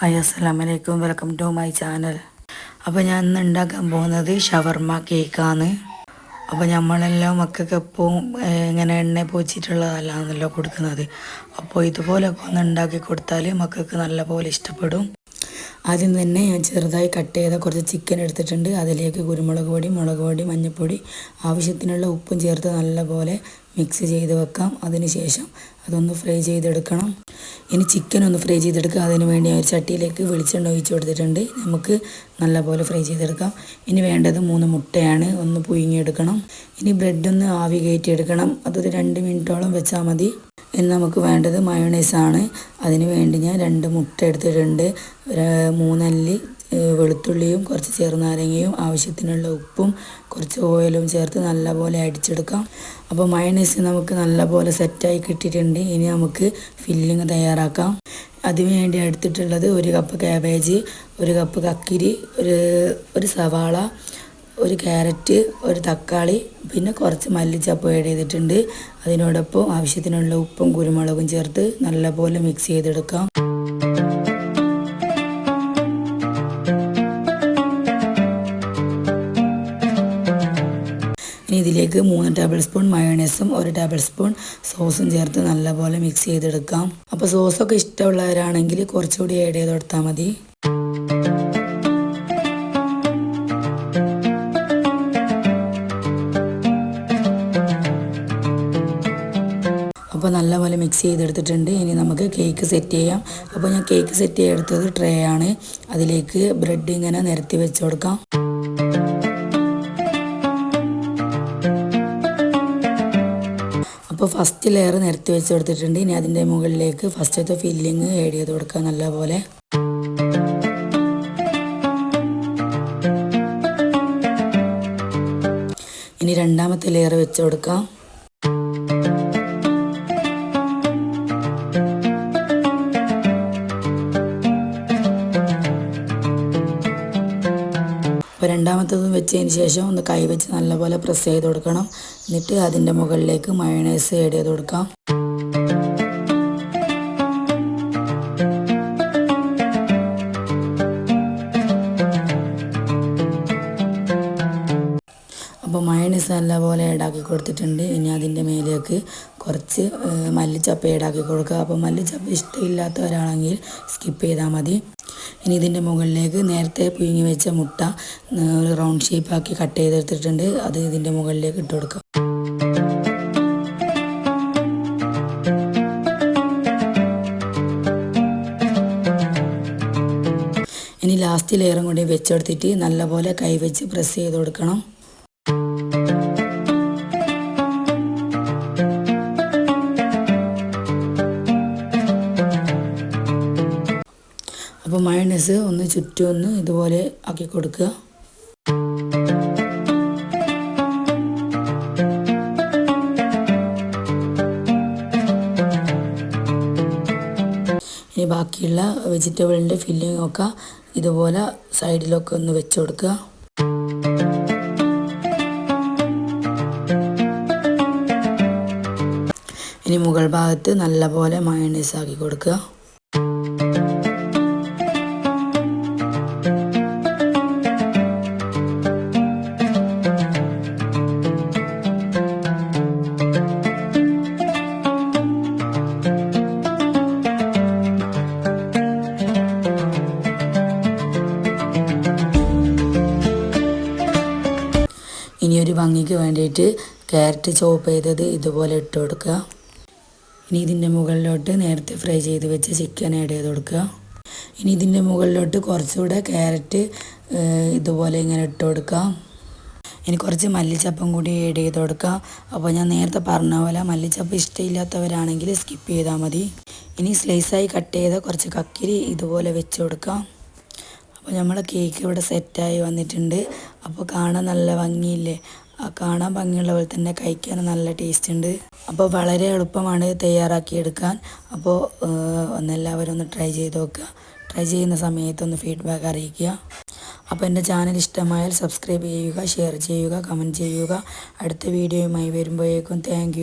Hi അസ്സലാമലൈക്കും. Welcome to my channel. അപ്പോൾ ഞാൻ ഇന്ന് ഉണ്ടാക്കാൻ പോകുന്നത് ഷവർമ കേക്കാണ്. അപ്പോൾ നമ്മളെല്ലാം മക്കൾക്ക് എപ്പോഴും ഇങ്ങനെ എണ്ണ പോച്ചിട്ടുള്ളതല്ലാന്നല്ലോ കൊടുക്കുന്നത്. അപ്പോൾ ഇതുപോലൊക്കെ ഒന്ന് ഉണ്ടാക്കി കൊടുത്താൽ മക്കൾക്ക് നല്ലപോലെ ഇഷ്ടപ്പെടും. ആദ്യം തന്നെ ഞാൻ ചെറുതായി കട്ട് ചെയ്ത കുറച്ച് ചിക്കൻ എടുത്തിട്ടുണ്ട്. അതിലേക്ക് കുരുമുളക് പൊടി മുളക് പൊടി മഞ്ഞൾപ്പൊടി ആവശ്യത്തിനുള്ള ഉപ്പും ചേർത്ത് നല്ലപോലെ മിക്സ് ചെയ്ത് വെക്കാം. അതിനുശേഷം അതൊന്ന് ഫ്രൈ ചെയ്തെടുക്കണം. ഇനി ചിക്കൻ ഒന്ന് ഫ്രൈ ചെയ്തെടുക്കുക. അതിന് വേണ്ടി ഒരു ചട്ടിയിലേക്ക് വെളിച്ചെണ്ണ ഒഴിച്ച് കൊടുത്തിട്ടുണ്ട്. നമുക്ക് നല്ലപോലെ ഫ്രൈ ചെയ്തെടുക്കാം. ഇനി വേണ്ടത് മൂന്ന് മുട്ടയാണ്. ഒന്ന് പുഴുങ്ങിയെടുക്കണം. ഇനി ബ്രെഡ് ഒന്ന് ആവി കയറ്റിയെടുക്കണം. അതൊരു രണ്ട് മിനിറ്റോളം വെച്ചാൽ മതി. ഇനി നമുക്ക് വേണ്ടത് മയോണൈസാണ് അതിന് വേണ്ടി ഞാൻ രണ്ട് മുട്ട എടുത്തിട്ടുണ്ട്. മൂന്നല്ലി വെളുത്തുള്ളിയും കുറച്ച് ചെറുനാരങ്ങയും ആവശ്യത്തിനുള്ള ഉപ്പും കുറച്ച് ഓയിലും ചേർത്ത് നല്ലപോലെ അടിച്ചെടുക്കാം. അപ്പോൾ മയണൈസ് നമുക്ക് നല്ലപോലെ സെറ്റായി കിട്ടിയിട്ടുണ്ട്. ഇനി നമുക്ക് ഫില്ലിങ് തയ്യാറാക്കാം. അതിനുവേണ്ടി എടുത്തിട്ടുള്ളത് ഒരു കപ്പ് ക്യാബേജ് ഒരു കപ്പ് കക്കിരി ഒരു ഒരു സവാള ഒരു ക്യാരറ്റ് ഒരു തക്കാളി പിന്നെ കുറച്ച് മല്ലിച്ചപ്പ് ആഡ് ചെയ്തിട്ടുണ്ട്. അതിനോടൊപ്പം ആവശ്യത്തിനുള്ള ഉപ്പും കുരുമുളകും ചേർത്ത് നല്ലപോലെ മിക്സ് ചെയ്തെടുക്കാം. ഇതിലേക്ക് മൂന്ന് ടേബിൾ സ്പൂൺ മയോണൈസും ഒരു ടേബിൾ സ്പൂൺ സോസും ചേർത്ത് നല്ലപോലെ മിക്സ് ചെയ്തെടുക്കാം. അപ്പോൾ സോസൊക്കെ ഇഷ്ടമുള്ളവരാണെങ്കിൽ കുറച്ചുകൂടി ആഡ് ചെയ്ത് കൊടുത്താൽ മതി. അപ്പോൾ നല്ലപോലെ മിക്സ് ചെയ്തെടുത്തിട്ടുണ്ട്. ഇനി നമുക്ക് കേക്ക് സെറ്റ് ചെയ്യാം. അപ്പോൾ ഞാൻ കേക്ക് സെറ്റ് ചെയ്തെടുത്തത് ട്രേ ആണ്. അതിലേക്ക് ബ്രെഡ് ഇങ്ങനെ നിരത്തി വെച്ച് കൊടുക്കാം. അപ്പോൾ ഫസ്റ്റ് ലെയർ നിരത്തി വെച്ച് കൊടുത്തിട്ടുണ്ട് ഇനി അതിന്റെ മുകളിലേക്ക് ഫസ്റ്റത്തെ ഫില്ലിങ് ഏഡ് ചെയ്ത് കൊടുക്കുക നല്ലപോലെ. ഇനി രണ്ടാമത്തെ ലെയർ വെച്ച് കൊടുക്കാം. അപ്പോൾ രണ്ടാമത്തതും വെച്ചതിന് ശേഷം ഒന്ന് കൈ വെച്ച് നല്ലപോലെ പ്രസ് ചെയ്ത് കൊടുക്കണം. എന്നിട്ട് അതിന്റെ മുകളിലേക്ക് മയണൈസ് ആഡ് ചെയ്ത് കൊടുക്കാം. അപ്പോൾ മയണൈസ് നല്ലപോലെ ഏടാക്കി കൊടുത്തിട്ടുണ്ട്. ഇനി അതിന്റെ മേലേക്ക് കുറച്ച് മല്ലിച്ചപ്പ് ഏടാക്കി കൊടുക്കുക. അപ്പോൾ മല്ലിച്ചപ്പ് ഇഷ്ടമില്ലാത്തവരാണെങ്കിൽ സ്കിപ്പ് ചെയ്താൽ മതി. ഇനി ഇതിന്റെ മുകളിലേക്ക് നേരത്തെ പുഴുങ്ങി വെച്ച മുട്ട ഒരു റൗണ്ട് ഷേപ്പാക്കി കട്ട് ചെയ്തെടുത്തിട്ടുണ്ട്. അത് ഇതിന്റെ മുകളിലേക്ക് ഇട്ട് കൊടുക്കാം. ഇനി ലാസ്റ്റ് ലെയറും കൂടി വെച്ചെടുത്തിട്ട് നല്ലപോലെ കൈ വെച്ച് പ്രസ് ചെയ്ത് കൊടുക്കണം. അപ്പോൾ മയണസ് ഒന്ന് ചുറ്റും ഒന്ന് ഇതുപോലെ ആക്കി കൊടുക്കുക. ഇനി ബാക്കിയുള്ള വെജിറ്റബിളിന്റെ ഫില്ലിംഗ് ഒക്കെ ഇതുപോലെ സൈഡിലൊക്കെ ഒന്ന് വെച്ച് കൊടുക്കുക. ഇനി മുകൾ ഭാഗത്ത് നല്ലപോലെ മയണൈസ് ആക്കി കൊടുക്കുക. ഒരു ഭംഗിക്ക് വേണ്ടിയിട്ട് ക്യാരറ്റ് ചോപ്പ് ചെയ്തത് ഇതുപോലെ ഇട്ട് കൊടുക്കുക. ഇനി ഇതിന്റെ മുകളിലോട്ട് നേരത്തെ ഫ്രൈ ചെയ്ത് വെച്ച ചിക്കൻ ആഡ് ചെയ്ത് കൊടുക്കുക. ഇനി ഇതിന്റെ മുകളിലോട്ട് കുറച്ചുകൂടെ ക്യാരറ്റ് ഇതുപോലെ ഇങ്ങനെ ഇട്ട് കൊടുക്കാം ഇനി കുറച്ച് മല്ലിച്ചപ്പം കൂടി ആഡ് ചെയ്ത് കൊടുക്കുക. അപ്പോൾ ഞാൻ നേരത്തെ പറഞ്ഞ പോലെ മല്ലിച്ചപ്പം ഇഷ്ടമില്ലാത്തവരാണെങ്കിൽ സ്കിപ്പ് ചെയ്താൽ മതി. ഇനി സ്ലൈസായി കട്ട് ചെയ്ത കുറച്ച് കക്കിരി ഇതുപോലെ വെച്ച് കൊടുക്കാം അപ്പോൾ നമ്മളെ കേക്ക് ഇവിടെ സെറ്റായി വന്നിട്ടുണ്ട്. അപ്പോൾ കാണാൻ നല്ല ഭംഗിയില്ലേ? കാണാൻ ഭംഗിയുള്ള പോലെ തന്നെ കഴിക്കാൻ നല്ല ടേസ്റ്റ് ഉണ്ട്. അപ്പോൾ വളരെ എളുപ്പമാണ് തയ്യാറാക്കിയെടുക്കാൻ അപ്പോൾ ഒന്നെല്ലാവരും ഒന്ന് ട്രൈ ചെയ്ത് നോക്കുക. ട്രൈ ചെയ്യുന്ന സമയത്ത് ഒന്ന് ഫീഡ്ബാക്ക് അറിയിക്കുക. അപ്പോൾ എന്റെ ചാനൽ ഇഷ്ടമായാൽ സബ്സ്ക്രൈബ് ചെയ്യുക ഷെയർ ചെയ്യുക കമന്റ് ചെയ്യുക. അടുത്ത വീഡിയോയുമായി വരുമ്പോഴേക്കും താങ്ക്